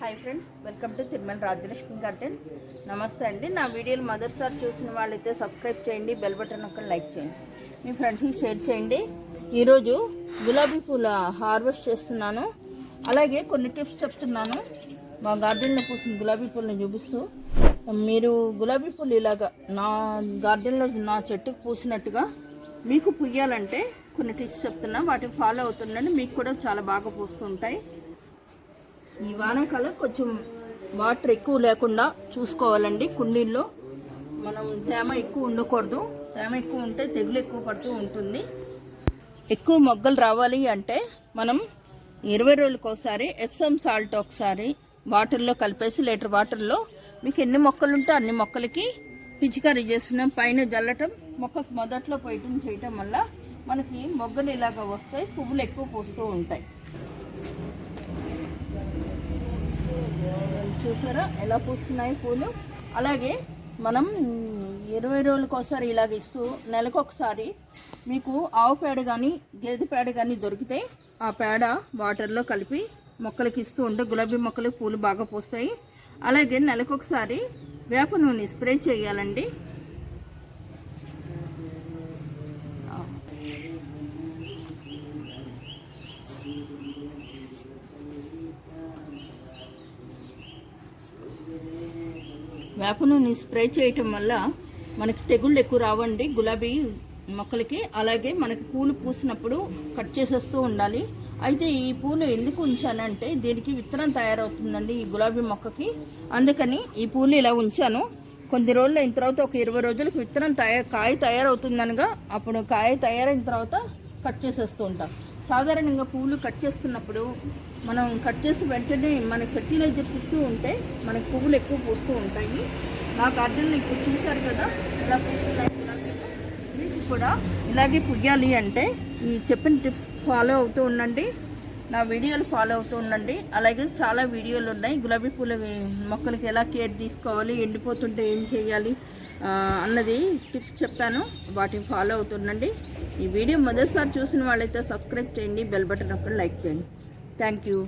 Hi friends welcome to Tirumala Rajyalakshmi garden నమస్తే అండి. నా వీడియోలు మొదటిసారి చూసిన వాళ్ళైతే సబ్స్క్రైబ్ చేయండి బెల్ బటన్ ఒక లైక్ చేయండి. మీ ఫ్రెండ్స్కి షేర్ చేయండి. ఈరోజు గులాబీ పూల హార్వెస్ట్ చేస్తున్నాను. అలాగే కొన్ని టిప్స్ చెప్తున్నాను. మా గార్డెన్లో పూసిన గులాబీ పూలను చూపిస్తూ మీరు గులాబీ పూలు ఇలాగా నా గార్డెన్లో నా చెట్టుకు పూసినట్టుగా మీకు పుయ్యాలంటే కొన్ని టిప్స్ చెప్తున్నా. వాటిని ఫాలో అవుతుందని మీకు కూడా చాలా బాగా పూస్తుంటాయి. ఈ వానాకాలం కొంచెం వాటర్ ఎక్కువ లేకుండా చూసుకోవాలండి కుండీల్లో. మనం తేమ ఎక్కువ ఉండకూడదు. తేమ ఎక్కువ ఉంటే తెగులు ఎక్కువ పడుతూ ఉంటుంది. ఎక్కువ మొగ్గలు రావాలి అంటే మనం ఇరవై రోజులకు ఒకసారి ఎప్సమ్ సాల్ట్ ఒకసారి వాటర్లో కలిపేసి లీటర్ వాటర్లో మీకు ఎన్ని మొక్కలు ఉంటే అన్ని మొక్కలకి పిచికారీ చేస్తున్నాం. పైన జల్లటం మొక్కకు మొదట్లో పోయటం చేయటం వల్ల మనకి మొగ్గలు ఇలాగ వస్తాయి పువ్వులు ఎక్కువ పూస్తూ ఉంటాయి. చూసారా? ఎలా పూస్తున్నాయి పూలు? అలాగే మనం ఇరవై రోజులకోసారి ఇలాగ ఇస్తూ నెలకు ఒకసారి మీకు ఆవు పేడ కానీ గేదె పేడ కానీ దొరికితే ఆ పేడ వాటర్లో కలిపి మొక్కలకి ఇస్తూ ఉంటే గులాబీ మొక్కలు పూలు బాగా పూస్తాయి. అలాగే నెలకు ఒకసారి వేప నూనె స్ప్రే చేయాలండి. వేప నూనె స్ప్రే చేయటం వల్ల మనకి తెగుళ్ళు ఎక్కువ రావండి. గులాబీ మొక్కలకి. అలాగే మనకి పూలు పూసినప్పుడు కట్ చేసేస్తూ ఉండాలి. అయితే ఈ పూలు ఎందుకు ఉంచానంటే దీనికి విత్తనం తయారవుతుందండి ఈ గులాబీ మొక్కకి. అందుకని ఈ పూలు ఇలా ఉంచాను. కొన్ని రోజులు అయిన తర్వాత ఒక ఇరవై రోజులకు విత్తనం తయారు కాయ తయారవుతుందనగా అప్పుడు కాయ తయారైన తర్వాత కట్ చేసేస్తూ ఉంటాం. సాధారణంగా పువ్వులు కట్ చేస్తున్నప్పుడు మనం కట్ చేసి వెంటనే మన ఫెర్టిలైజర్స్ ఇస్తూ ఉంటే మనకి పువ్వులు ఎక్కువ పూస్తూ ఉంటాయి. నా గార్డెన్లో ఇప్పుడు చూశారు కదా ఇలా పూస్తున్నాయి కూడా ఇలాగే పుయ్యాలి అంటే ఈ చెప్పిన టిప్స్ ఫాలో అవుతూ ఉండండి. నా వీడియోలు ఫాలో అవుతూ ఉండండి. అలాగే చాలా వీడియోలు ఉన్నాయి. గులాబీ పూల మొక్కలకి ఎలా కేర్ తీసుకోవాలి ఎండిపోతుంటే ఏం చేయాలి అన్నది టిప్స్ చెప్పాను. వాటిని ఫాలో అవుతుండండి ఈ వీడియో మొదటిసారి చూసిన వాళ్ళైతే సబ్స్క్రైబ్ చేయండి. బెల్ బటన్ అప్పుడు లైక్ చేయండి. Thank you